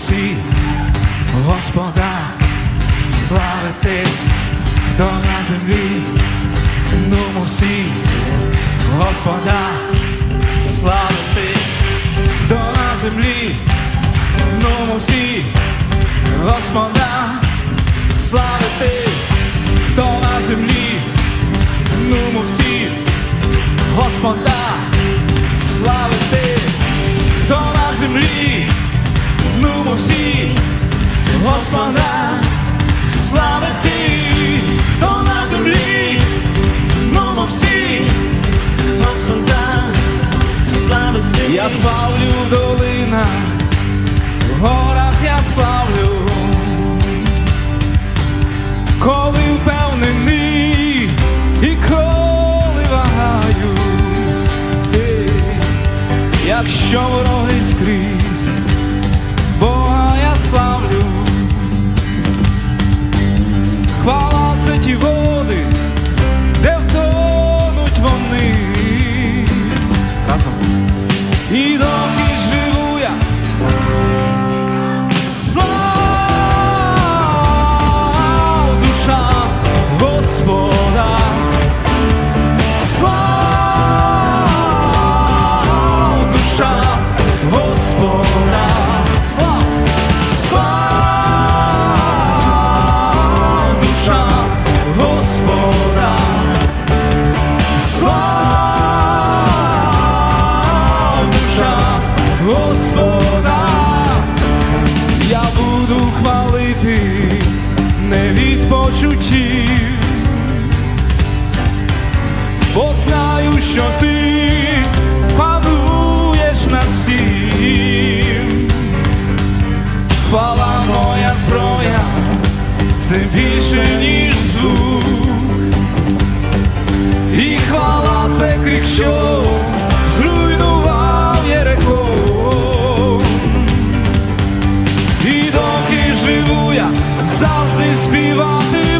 всі, Господа, славити, хто на землі, нумо всі, Господа, славити, хто на землі, нумо всі, Господа, славити, хто на землі, нумо всі, Господа, славити, хто на землі, нумо всі, Господа, славити, хто Господа, я буду хвалити не від почуттів, бо знаю, що ти пануєш над всім. Хвала моя зброя, це більше, ніж звук. І хвала це крик, що завжди співатиму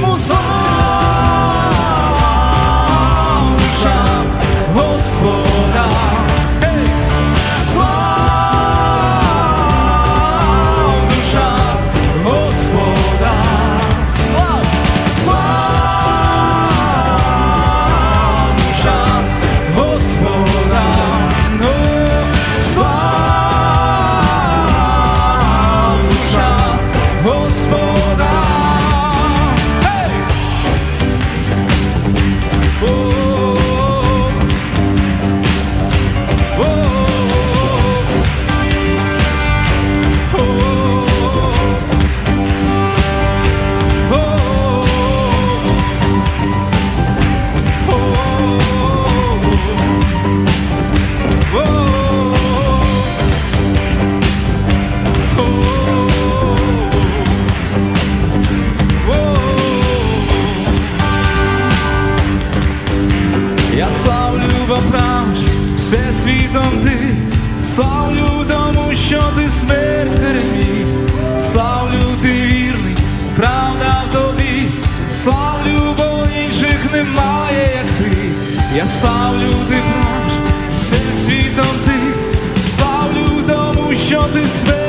все світом ти, славлю тому, що ти смерть переміг, славлю ти вірний, правда в тобі, славлю, бо інших немає, як ти. Я славлю ти наш, все світом ти, славлю тому, що ти смерть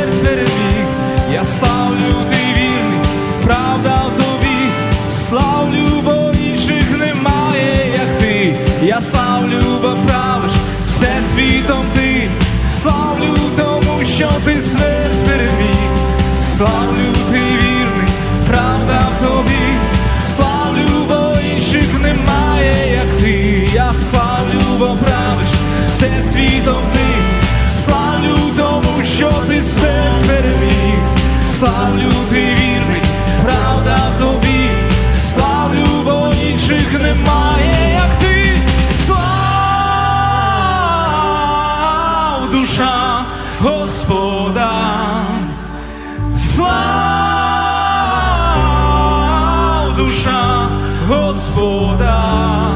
ти смерть переміг, славлю ти вірний, правда в тобі, славлю, бо інших немає, як ти. Я славлю, бо правиш все світом ти, славлю тому, що ти смерть переміг, славлю ти душа Господа,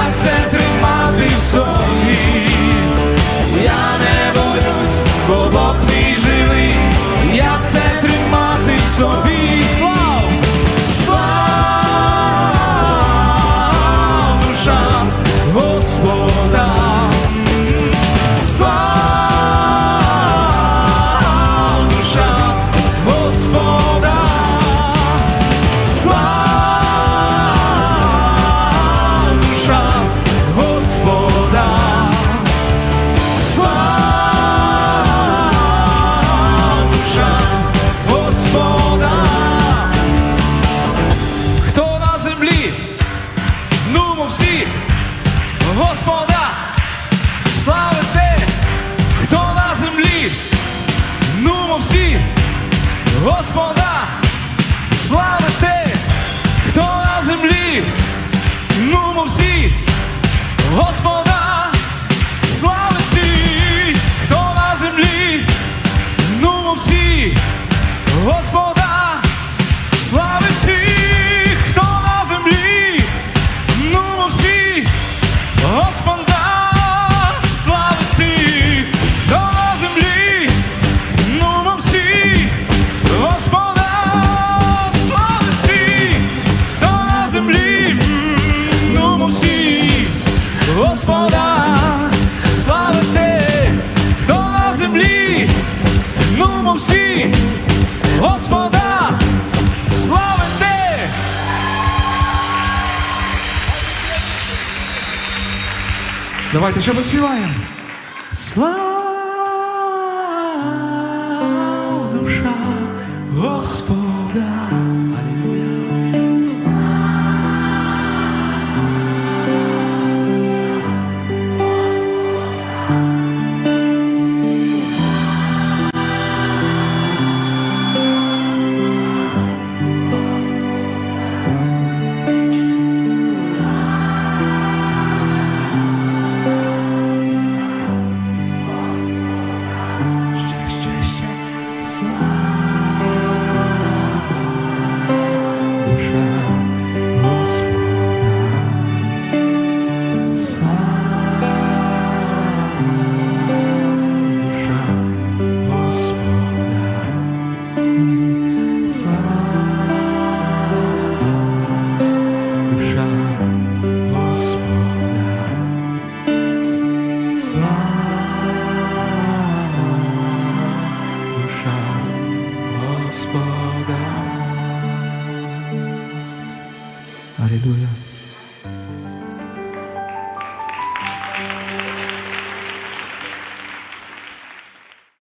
як це тримати в собі. Я не боюсь, бо Бог мій живий, як це тримати в собі. Слав! Слав душа Господа! Слав Господа, славите, хто на землі, нумо всі, Господа, славити, хто на землі, ну всі, Господа, славити, Давайте ще поспіваємо. Слава